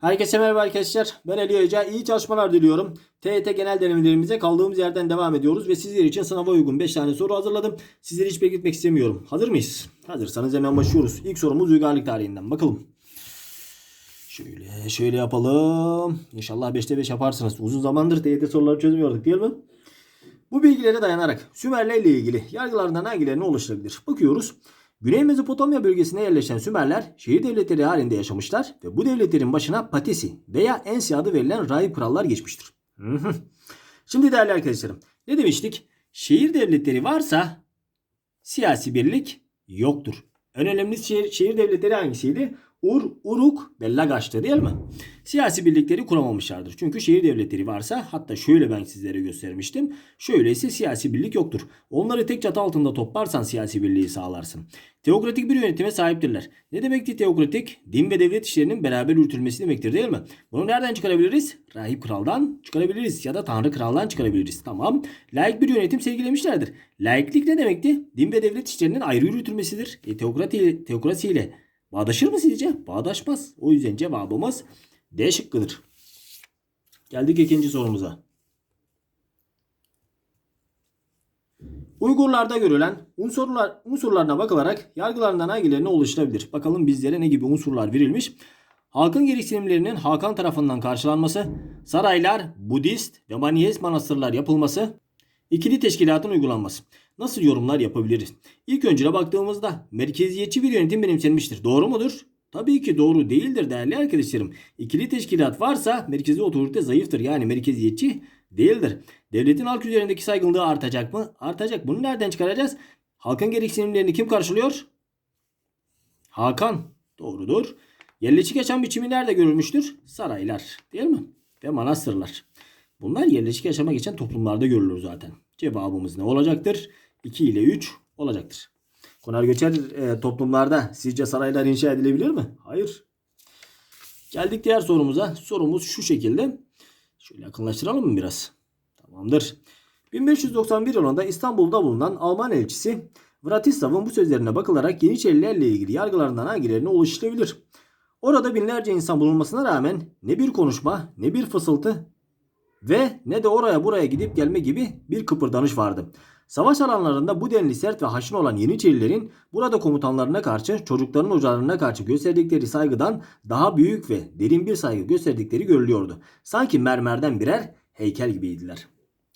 Herkese merhaba arkadaşlar. Ben Ali Hoca. İyi çalışmalar diliyorum. TET genel denemelerimize kaldığımız yerden devam ediyoruz ve sizler için sınava uygun 5 tane soru hazırladım. Sizleri hiç bekletmek istemiyorum. Hazır mıyız? Hazırsanız hemen başlıyoruz. İlk sorumuz uygarlık tarihinden. Bakalım. Şöyle şöyle yapalım. İnşallah 5'te 5 yaparsınız. Uzun zamandır TET soruları çözmüyorduk değil mi? Bu bilgilere dayanarak Sümerlerle ilgili yargılarından hangilerini oluşturabilir? Bakıyoruz. Güney Mezopotamya bölgesine yerleşen Sümerler şehir devletleri halinde yaşamışlar ve bu devletlerin başına Patisi veya Ensi adı verilen rahip krallar geçmiştir. Şimdi değerli arkadaşlarım ne demiştik? Şehir devletleri varsa siyasi birlik yoktur. En önemli şehir, şehir devletleri hangisiydi? Ur, Uruk ve Lagaş'tı değil mi? Siyasi birlikleri kuramamışlardır. Çünkü şehir devletleri varsa hatta şöyle ben sizlere göstermiştim. Şöyleyse siyasi birlik yoktur. Onları tek çatı altında toplarsan siyasi birliği sağlarsın. Teokratik bir yönetime sahiptirler. Ne demekti teokratik? Din ve devlet işlerinin beraber yürütülmesi demektir değil mi? Bunu nereden çıkarabiliriz? Rahip kraldan çıkarabiliriz ya da tanrı kraldan çıkarabiliriz. Tamam. Laik bir yönetim sergilemişlerdir. Laiklik ne demekti? Din ve devlet işlerinin ayrı yürütülmesidir. E, teokrati, teokrasiyle bağdaşır mı sizce? Bağdaşmaz. O yüzden cevabımız D şıkkıdır. Geldik ikinci sorumuza. Uygurlarda görülen unsurlar, unsurlarına bakılarak yargılarından hangilerini oluşturabilir? Bakalım bizlere ne gibi unsurlar verilmiş? Halkın gereksinimlerinin Hakan tarafından karşılanması, saraylar, Budist ve Maniyes manastırlar yapılması, ikili teşkilatın uygulanması. Nasıl yorumlar yapabiliriz? İlk öncüne baktığımızda merkeziyetçi bir yönetim benimsenmiştir. Doğru mudur? Tabii ki doğru değildir değerli arkadaşlarım. İkili teşkilat varsa merkezi otorite zayıftır. Yani merkeziyetçi değildir. Devletin halk üzerindeki saygınlığı artacak mı? Artacak. Bunu nereden çıkaracağız? Halkın gereksinimlerini kim karşılıyor? Hakan. Doğrudur. Yerleşik yaşam biçimi nerede görülmüştür? Saraylar. Değil mi? Ve manastırlar. Bunlar yerleşik yaşama geçen toplumlarda görülür zaten. Cevabımız ne olacaktır? 2 ile 3 olacaktır. Konar göçer e, toplumlarda sizce saraylar inşa edilebilir mi? Hayır. Geldik diğer sorumuza. Sorumuz şu şekilde. Şöyle yakınlaştıralım mı biraz? Tamamdır. 1591 yılında İstanbul'da bulunan Alman elçisi Vratislav'ın bu sözlerine bakılarak Yeniçerilerle ilgili yargılarından hangilerini oluşturabilir? Orada binlerce insan bulunmasına rağmen ne bir konuşma ne bir fısıltı ve ne de oraya buraya gidip gelme gibi bir kıpırdanış vardı. Savaş alanlarında bu denli sert ve haşin olan Yeniçerilerin burada komutanlarına karşı çocukların hocalarına karşı gösterdikleri saygıdan daha büyük ve derin bir saygı gösterdikleri görülüyordu. Sanki mermerden birer heykel gibiydiler.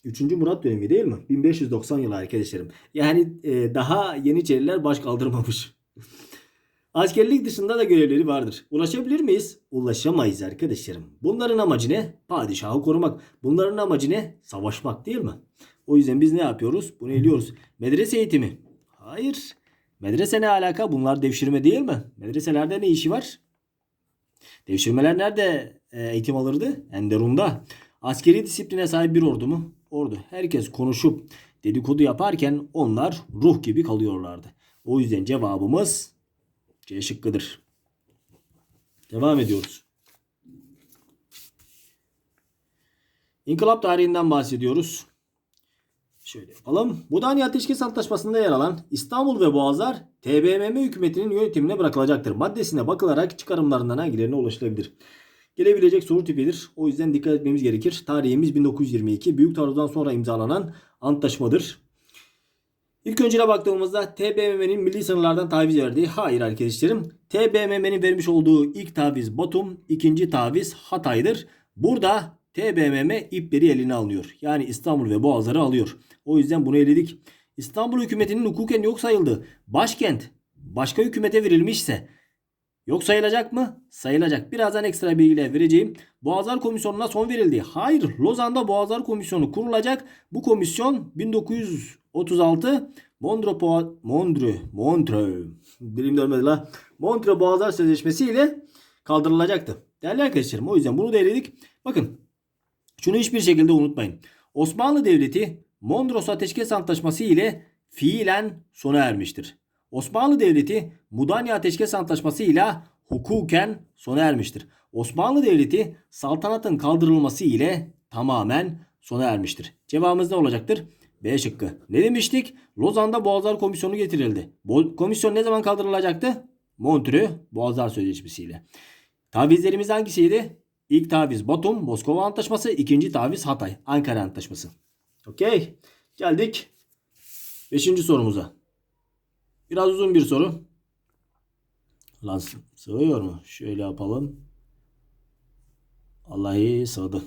3. Murat dönemi değil mi? 1590 yılı arkadaşlarım. Yani e, daha Yeniçeriler baş kaldırmamış. Askerlik dışında da görevleri vardır. Ulaşabilir miyiz? Ulaşamayız arkadaşlarım. Bunların amacı ne? Padişahı korumak. Bunların amacı ne? Savaşmak değil mi? O yüzden biz ne yapıyoruz? Bunu eliyoruz. Medrese eğitimi. Hayır. Medrese ne alaka? Bunlar devşirme değil mi? Medreselerde ne işi var? Devşirmeler nerede e, eğitim alırdı? Enderun'da. Askeri disipline sahip bir ordu mu? Ordu. Herkes konuşup dedikodu yaparken onlar ruh gibi kalıyorlardı. O yüzden cevabımız C şıkkıdır. Devam ediyoruz. İnkılap tarihinden bahsediyoruz. Şöyle yapalım. Budanya Ateşkes Antlaşması'nda yer alan İstanbul ve Boğazlar TBMM hükümetinin yönetimine bırakılacaktır. Maddesine bakılarak çıkarımlarından hangilerine ulaşılabilir? Gelebilecek soru tipidir. O yüzden dikkat etmemiz gerekir. Tarihimiz 1922. Büyük taarruzdan sonra imzalanan antlaşmadır. İlk öncüne baktığımızda TBMM'nin milli sınırlardan taviz verdiği hayır arkadaşlarım. TBMM'nin vermiş olduğu ilk taviz Batum, ikinci taviz Hatay'dır. Burada TBMM ipleri eline alıyor. Yani İstanbul ve Boğazları alıyor. O yüzden bunu eledik. İstanbul hükümetinin hukuken yok sayıldığı başkent başka hükümete verilmişse yok sayılacak mı? Sayılacak. Birazdan ekstra bilgiler vereceğim. Boğazlar Komisyonu'na son verildi. Hayır. Lozan'da Boğazlar Komisyonu kurulacak. Bu komisyon 1936 Montreux Montreux Montreux dilim dönmedi la. Montreux Boğazlar Sözleşmesi ile kaldırılacaktı. Değerli arkadaşlarım o yüzden bunu da eledik. Bakın şunu hiçbir şekilde unutmayın. Osmanlı Devleti Mondros Ateşkes Antlaşması ile fiilen sona ermiştir. Osmanlı Devleti Mudanya Ateşkes Antlaşması ile hukuken sona ermiştir. Osmanlı Devleti saltanatın kaldırılması ile tamamen sona ermiştir. Cevabımız ne olacaktır? B şıkkı. Ne demiştik? Lozan'da Boğazlar Komisyonu getirildi. Bu komisyon ne zaman kaldırılacaktı? Montreux Boğazlar Sözleşmesi ile. Tavizlerimiz hangisiydi? İlk taviz Batum, Moskova Antlaşması. ikinci taviz Hatay, Ankara Antlaşması. Okey. Geldik. Beşinci sorumuza. Biraz uzun bir soru. Lan sığıyor mu? Şöyle yapalım. Vallahi sığdı.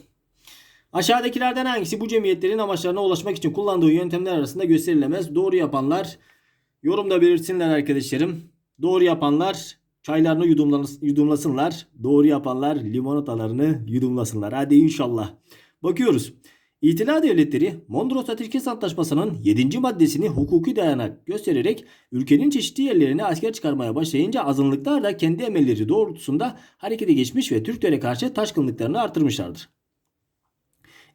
Aşağıdakilerden hangisi bu cemiyetlerin amaçlarına ulaşmak için kullandığı yöntemler arasında gösterilemez? Doğru yapanlar yorumda belirtsinler arkadaşlarım. Doğru yapanlar çaylarını yudumlas- yudumlasınlar. Doğru yapanlar limonatalarını yudumlasınlar. Hadi inşallah. Bakıyoruz. İtilaf devletleri Mondros Ateşkes Antlaşması'nın 7. maddesini hukuki dayanak göstererek ülkenin çeşitli yerlerine asker çıkarmaya başlayınca azınlıklar da kendi emelleri doğrultusunda harekete geçmiş ve Türklere karşı taşkınlıklarını artırmışlardır.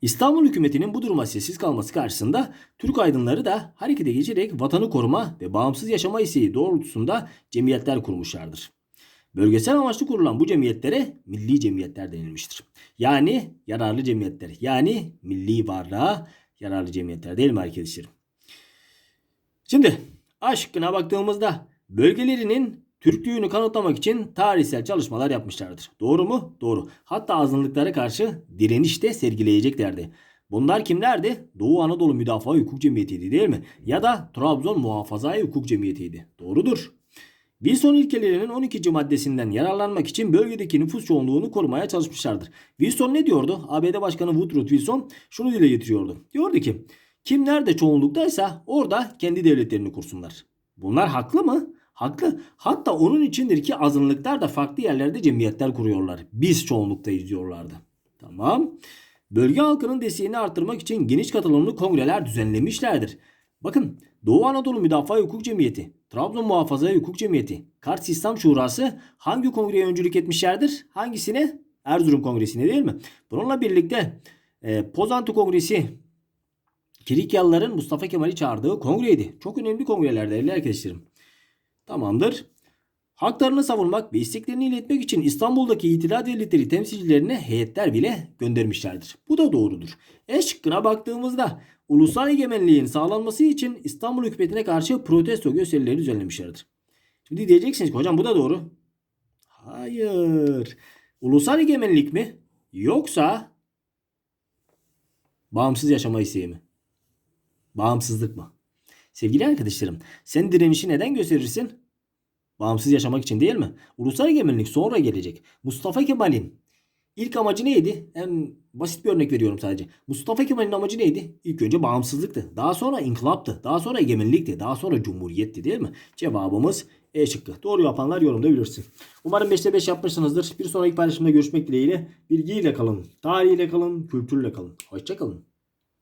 İstanbul hükümetinin bu duruma sessiz kalması karşısında Türk aydınları da harekete geçerek vatanı koruma ve bağımsız yaşama isteği doğrultusunda cemiyetler kurmuşlardır. Bölgesel amaçlı kurulan bu cemiyetlere milli cemiyetler denilmiştir. Yani yararlı cemiyetler. Yani milli varlığa yararlı cemiyetler değil mi arkadaşlarım? Şimdi aşkına baktığımızda bölgelerinin Türklüğünü kanıtlamak için tarihsel çalışmalar yapmışlardır. Doğru mu? Doğru. Hatta azınlıklara karşı direniş de sergileyeceklerdi. Bunlar kimlerdi? Doğu Anadolu Müdafaa Hukuk Cemiyeti'ydi değil mi? Ya da Trabzon Muhafaza Hukuk Cemiyeti'ydi. Doğrudur. Wilson ilkelerinin 12. maddesinden yararlanmak için bölgedeki nüfus çoğunluğunu korumaya çalışmışlardır. Wilson ne diyordu? ABD Başkanı Woodrow Wilson şunu dile getiriyordu. Diyordu ki kim nerede çoğunluktaysa orada kendi devletlerini kursunlar. Bunlar haklı mı? Haklı. Hatta onun içindir ki azınlıklar da farklı yerlerde cemiyetler kuruyorlar. Biz çoğunluktayız diyorlardı. Tamam. Bölge halkının desteğini arttırmak için geniş katılımlı kongreler düzenlemişlerdir. Bakın Doğu Anadolu Müdafaa Hukuk Cemiyeti, Trabzon Muhafaza Hukuk Cemiyeti, Kars İslam Şurası hangi kongreye öncülük etmişlerdir? Hangisine? Erzurum Kongresi'ne değil mi? Bununla birlikte e, Pozantı Kongresi Kirikyalıların Mustafa Kemal'i çağırdığı kongreydi. Çok önemli kongreler değerli arkadaşlarım. Tamamdır. Haklarını savunmak ve isteklerini iletmek için İstanbul'daki itilaf devletleri temsilcilerine heyetler bile göndermişlerdir. Bu da doğrudur. E şıkkına baktığımızda ulusal egemenliğin sağlanması için İstanbul hükümetine karşı protesto gösterileri düzenlemişlerdir. Şimdi diyeceksiniz ki hocam bu da doğru. Hayır. Ulusal egemenlik mi? Yoksa bağımsız yaşama isteği mi? Bağımsızlık mı? Sevgili arkadaşlarım, sen direnişi neden gösterirsin? Bağımsız yaşamak için değil mi? Ulusal egemenlik sonra gelecek. Mustafa Kemal'in ilk amacı neydi? En basit bir örnek veriyorum sadece. Mustafa Kemal'in amacı neydi? İlk önce bağımsızlıktı. Daha sonra inkılaptı. Daha sonra egemenlikti. Daha sonra cumhuriyetti değil mi? Cevabımız E şıkkı. Doğru yapanlar yorumda bilirsin. Umarım 5'te 5 yapmışsınızdır. Bir sonraki paylaşımda görüşmek dileğiyle. Bilgiyle kalın, tarihiyle kalın, kültürle kalın. Hoşçakalın.